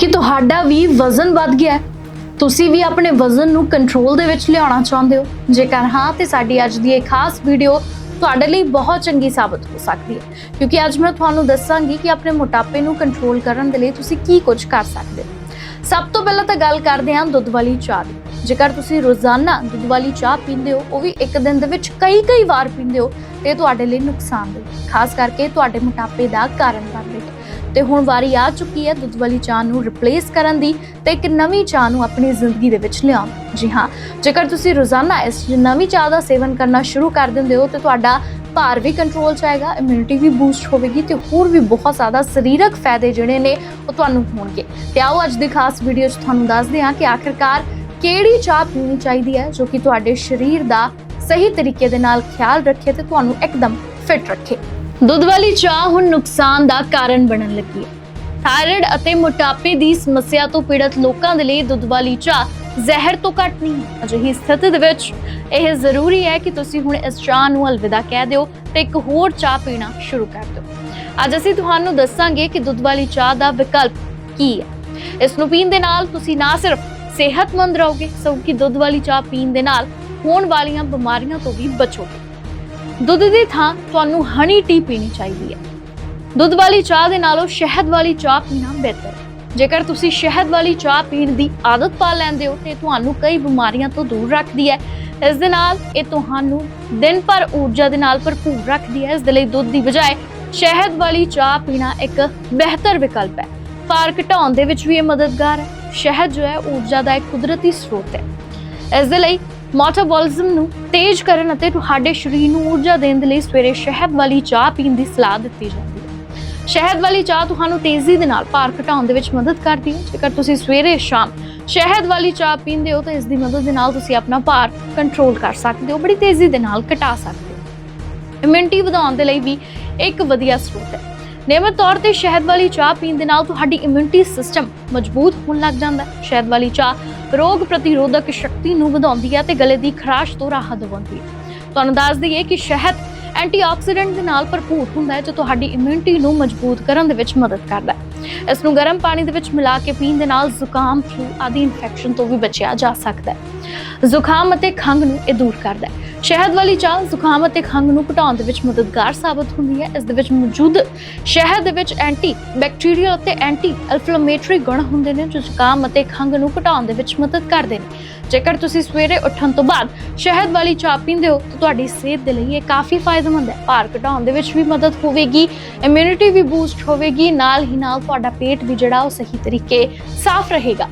ਕਿ ਤੁਹਾਡਾ ਵੀ ਵਜ਼ਨ ਵੱਧ ਗਿਆ ਹੈ। ਤੁਸੀਂ ਵੀ ਆਪਣੇ ਵਜ਼ਨ ਨੂੰ ਕੰਟਰੋਲ ਦੇ ਵਿੱਚ ਲਿਆਉਣਾ ਚਾਹੁੰਦੇ ਹੋ। ਜੇਕਰ ਹਾਂ, ਤੇ ਸਾਡੀ ਅੱਜ ਦੀ ਇਹ ਖਾਸ ਵੀਡੀਓ ਤੁਹਾਡੇ ਲਈ ਬਹੁਤ ਚੰਗੀ ਸਾਬਤ ਹੋ ਸਕਦੀ ਹੈ। ਕਿਉਂਕਿ ਅੱਜ ਮੈਂ ਤੁਹਾਨੂੰ ਦੱਸਾਂਗੀ ਕਿ ਆਪਣੇ ਮੋਟਾਪੇ ਨੂੰ ਕੰਟਰੋਲ ਕਰਨ ਦੇ ਲਈ ਤੁਸੀਂ ਕੀ ਕੁਝ ਕਰ ਸਕਦੇ ਹੋ। ਸਭ ਤੋਂ ਪਹਿਲਾਂ ਤਾਂ ਗੱਲ ਕਰਦੇ ਹਾਂ ਦੁੱਧ ਵਾਲੀ ਚਾਹ ਦੀ। ਜੇਕਰ ਤੁਸੀਂ ਰੋਜ਼ਾਨਾ ਦੁੱਧ ਵਾਲੀ ਚਾਹ ਪੀਂਦੇ ਹੋ, ਉਹ ਵੀ ਇੱਕ ਦਿਨ ਦੇ ਵਿੱਚ ਕਈ ਕਈ ਵਾਰ ਪੀਂਦੇ ਹੋ, ਤੇ ਤੁਹਾਡੇ ਲਈ ਨੁਕਸਾਨਦੇਹ ਖਾਸ ਕਰਕੇ ਤੁਹਾਡੇ ਮੋਟਾਪੇ ਦਾ ਕਾਰਨ ਬਣੇਗਾ ਤੇ ਹੁਣ ਵਾਰੀ ਆ ਚੁੱਕੀ ਹੈ ਦੁੱਧ ਵਾਲੀ ਚਾਹ ਨੂੰ ਰਿਪਲੇਸ ਕਰਨ ਦੀ ਤੇ ਇੱਕ ਨਵੀਂ ਚਾਹ ਨੂੰ ਆਪਣੀ ਜ਼ਿੰਦਗੀ ਦੇ ਵਿੱਚ ਲਿਆਉਣ। ਜੀ ਹਾਂ, ਜੇਕਰ ਤੁਸੀਂ ਰੋਜ਼ਾਨਾ ਇਸ ਨਵੀਂ ਚਾਹ ਦਾ ਸੇਵਨ ਕਰਨਾ ਸ਼ੁਰੂ ਕਰ ਦਿੰਦੇ ਹੋ ਤੇ ਤੁਹਾਡਾ ਭਾਰ ਵੀ ਕੰਟਰੋਲ ਚ ਆਏਗਾ ਇਮਿਊਨਿਟੀ ਵੀ ਬੂਸਟ ਹੋਵੇਗੀ ਤੇ ਹੋਰ ਵੀ ਬਹੁਤ ਜ਼ਿਆਦਾ ਸਰੀਰਕ ਫਾਇਦੇ ਜਿਹੜੇ ਨੇ ਉਹ ਤੁਹਾਨੂੰ ਹੋਣਗੇ। ਤੇ ਆਓ ਅੱਜ ਦੀ ਖਾਸ ਵੀਡੀਓ 'ਚ ਤੁਹਾਨੂੰ ਦੱਸਦੇ ਹਾਂ ਕਿ ਆਖਿਰਕਾਰ ਕਿਹੜੀ ਚਾਹ ਪੀਣੀ ਚਾਹੀਦੀ ਹੈ ਜੋ ਕਿ ਤੁਹਾਡੇ ਸਰੀਰ ਦਾ ਸਹੀ ਤਰੀਕੇ ਦੇ ਨਾਲ ਖਿਆਲ ਰੱਖੇ ਤੇ ਤੁਹਾਨੂੰ ਇੱਕਦਮ ਫਿਟ ਰੱਖੇ। ਦੁੱਧ ਵਾਲੀ ਚਾਹ ਹੁਣ ਨੁਕਸਾਨ ਦਾ ਕਾਰਨ ਬਣਨ ਲੱਗੀ ਹੈ। ਥਾਇਰਾਇਡ ਅਤੇ ਮੋਟਾਪੇ ਦੀ ਸਮੱਸਿਆ ਤੋਂ ਪੀੜਤ ਲੋਕਾਂ ਦੇ ਲਈ ਦੁੱਧ ਵਾਲੀ ਚਾਹ ਜ਼ਹਿਰ ਤੋਂ ਘੱਟ ਨਹੀਂ ਹੈ। ਅਜਿਹੀ ਸਥਿਤੀ ਦੇ ਵਿੱਚ ਇਹ ਜ਼ਰੂਰੀ ਹੈ ਕਿ ਤੁਸੀਂ ਹੁਣ ਇਸ ਚਾਹ ਨੂੰ ਅਲਵਿਦਾ ਕਹਿ ਦਿਓ ਤੇ ਇੱਕ ਹੋਰ ਚਾਹ ਪੀਣਾ ਸ਼ੁਰੂ ਕਰ ਦਿਓ। ਅੱਜ ਅਸੀਂ ਤੁਹਾਨੂੰ ਦੱਸਾਂਗੇ ਕਿ ਦੁੱਧ ਵਾਲੀ ਚਾਹ ਦਾ ਵਿਕਲਪ ਕੀ ਹੈ। ਇਸ ਨੂੰ ਪੀਣ ਦੇ ਨਾਲ ਤੁਸੀਂ ਨਾ ਸਿਰਫ ਸਿਹਤਮੰਦ ਰਹੋਗੇ, ਸਗੋਂ ਕਿ ਦੁੱਧ ਵਾਲੀ ਚਾਹ ਪੀਣ ਦੇ ਨਾਲ ਹੋਣ ਵਾਲੀਆਂ ਬਿਮਾਰੀਆਂ ਤੋਂ ਵੀ ਬਚੋਗੇ। ਦੁੱਧ ਦੀ ਥਾਂ ਤੁਹਾਨੂੰ ਹਨੀ ਟੀ ਪੀਣੀ ਚਾਹੀਦੀ ਹੈ। ਦੁੱਧ ਵਾਲੀ ਚਾਹ ਦੇ ਨਾਲੋਂ ਸ਼ਹਿਦ ਵਾਲੀ ਚਾਹ ਪੀਣਾ ਬਿਹਤਰ। ਹੈ ਜੇਕਰ ਤੁਸੀਂ ਸ਼ਹਿਦ ਵਾਲੀ ਚਾਹ ਪੀਣ ਦੀ ਆਦਤ ਪਾ ਲੈਂਦੇ ਹੋ, ਤੇ ਤੁਹਾਨੂੰ ਕਈ ਬਿਮਾਰੀਆਂ ਤੋਂ ਦੂਰ ਰੱਖਦੀ ਹੈ। ਇਸ ਦੇ ਨਾਲ ਇਹ ਤੁਹਾਨੂੰ ਦਿਨ ਭਰ ਊਰਜਾ ਦੇ ਨਾਲ ਭਰਪੂਰ ਰੱਖਦੀ ਹੈ। ਇਸ ਦੇ ਲਈ ਦੁੱਧ ਦੀ ਬਜਾਏ ਸ਼ਹਿਦ ਵਾਲੀ ਚਾਹ ਪੀਣਾ ਇੱਕ ਬਿਹਤਰ ਵਿਕਲਪ ਹੈ। ਭਾਰ ਘਟਾਉਣ ਦੇ ਵਿੱਚ ਵੀ ਇਹ ਮਦਦਗਾਰ ਹੈ। ਸ਼ਹਿਦ ਜੋ ਹੈ, ਊਰਜਾ ਦਾ ਇੱਕ ਕੁਦਰਤੀ ਸਰੋਤ ਹੈ। ਇਸ ਦੇ ਲਈ ਮੈਟਾਬੋਲਿਜ਼ਮ ਨੂੰ ਤੇਜ਼ ਕਰਨ ਅਤੇ ਤੁਹਾਡੇ ਸਰੀਰ ਨੂੰ ਊਰਜਾ ਦੇਣ ਦੇ ਲਈ ਸਵੇਰੇ ਸ਼ਹਿਦ ਵਾਲੀ ਚਾਹ ਪੀਣ ਦੀ ਸਲਾਹ ਦਿੱਤੀ ਜਾਂਦੀ ਹੈ। ਸ਼ਹਿਦ ਵਾਲੀ ਚਾਹ ਤੁਹਾਨੂੰ ਤੇਜ਼ੀ ਦੇ ਨਾਲ ਭਾਰ ਘਟਾਉਣ ਦੇ ਵਿੱਚ ਮਦਦ ਕਰਦੀ ਹੈ। ਜੇਕਰ ਤੁਸੀਂ ਸਵੇਰੇ ਸ਼ਾਮ ਸ਼ਹਿਦ ਵਾਲੀ ਚਾਹ ਪੀਂਦੇ ਹੋ, ਤਾਂ ਇਸ ਦੀ ਮਦਦ ਦੇ ਨਾਲ ਤੁਸੀਂ ਆਪਣਾ ਭਾਰ ਕੰਟਰੋਲ ਕਰ ਸਕਦੇ ਹੋ, ਬੜੀ ਤੇਜ਼ੀ ਦੇ ਨਾਲ ਘਟਾ ਸਕਦੇ ਹੋ। ਇਮਿਊਨਿਟੀ ਵਧਾਉਣ ਦੇ ਲਈ ਵੀ ਇੱਕ ਵਧੀਆ ਸਰੋਤ ਹੈ। ਨਿਯਮਿਤ ਤੌਰ ਤੇ ਸ਼ਹਿਦ ਵਾਲੀ ਚਾਹ ਪੀਣ ਦੇ ਨਾਲ ਤੁਹਾਡੀ ਇਮਿਊਨਿਟੀ ਸਿਸਟਮ ਮਜ਼ਬੂਤ ਹੋਣ ਲੱਗ ਜਾਂਦਾ ਹੈ। ਸ਼ਹਿਦ ਵਾਲੀ ਚਾਹ ਰੋਗ ਪ੍ਰਤੀਰੋਧਕ ਸ਼ਕਤੀ ਨੂੰ ਵਧਾਉਂਦੀ ਹੈ ਤੇ ਗਲੇ ਦੀ ਖਰਾਸ਼ ਤੋਂ ਰਾਹਤ ਦਿਵਾਉਂਦੀ ਹੈ। ਤੁਹਾਨੂੰ ਦੱਸ ਦਈਏ ਕਿ ਸ਼ਹਿਦ ਐਂਟੀਆਕਸੀਡੈਂਟ ਦੇ ਨਾਲ ਭਰਪੂਰ ਹੁੰਦਾ ਹੈ ਜੋ ਤੁਹਾਡੀ ਇਮਿਊਨਿਟੀ ਨੂੰ ਮਜ਼ਬੂਤ ਕਰਨ ਦੇ ਵਿੱਚ ਮਦਦ ਕਰਦਾ ਹੈ। ਇਸ ਨੂੰ ਗਰਮ ਪਾਣੀ ਦੇ ਵਿੱਚ ਮਿਲਾ ਕੇ ਪੀਣ ਦੇ ਨਾਲ ਜ਼ੁਕਾਮ ਫਲੂ ਆਦਿ ਇਨਫੈਕਸ਼ਨ ਤੋਂ ਵੀ ਬਚਿਆ ਜਾ ਸਕਦਾ ਹੈ। ਜ਼ੁਕਾਮ ਅਤੇ ਖੰਘ ਨੂੰ ਇਹ ਦੂਰ ਕਰਦਾ ਹੈ। ਸ਼ਹਿਦ ਵਾਲੀ ਚਾਹ ਜ਼ੁਕਾਮ ਅਤੇ ਖੰਘ ਨੂੰ ਘਟਾਉਣ ਦੇ ਵਿੱਚ ਮਦਦਗਾਰ ਸਾਬਤ ਹੁੰਦੀ ਹੈ। ਇਸ ਦੇ ਵਿੱਚ ਮੌਜੂਦ ਸ਼ਹਿਦ ਦੇ ਵਿੱਚ ਐਂਟੀ ਬੈਕਟੀਰੀਅਲ ਅਤੇ ਐਂਟੀ ਇਨਫਲੇਮੇਟਰੀ ਗੁਣ ਹੁੰਦੇ ਨੇ, ਜੋ ਜ਼ੁਕਾਮ ਅਤੇ ਖੰਘ ਨੂੰ ਘਟਾਉਣ ਦੇ ਵਿੱਚ ਮਦਦ ਕਰਦੇ ਨੇ। ਜੇਕਰ ਤੁਸੀਂ ਸਵੇਰੇ ਉੱਠਣ ਤੋਂ ਬਾਅਦ ਸ਼ਹਿਦ ਵਾਲੀ ਚਾਹ ਪੀਂਦੇ ਹੋ, ਤਾਂ ਤੁਹਾਡੀ ਸਿਹਤ ਦੇ ਲਈ ਇਹ ਕਾਫੀ ਫਾਇਦੇਮੰਦ ਹੈ। ਭਾਰ ਘਟਾਉਣ ਦੇ ਵਿੱਚ ਵੀ ਮਦਦ ਹੋਵੇਗੀ ਇਮਿਊਨਿਟੀ ਵੀ ਬੂਸਟ ਹੋਵੇਗੀ, ਨਾਲ ਹੀ ਨਾਲ ਤੁਹਾਡਾ ਪੇਟ ਵੀ ਜਿਹੜਾ ਉਹ ਸਹੀ ਤਰੀਕੇ ਸਾਫ਼ ਰਹੇਗਾ।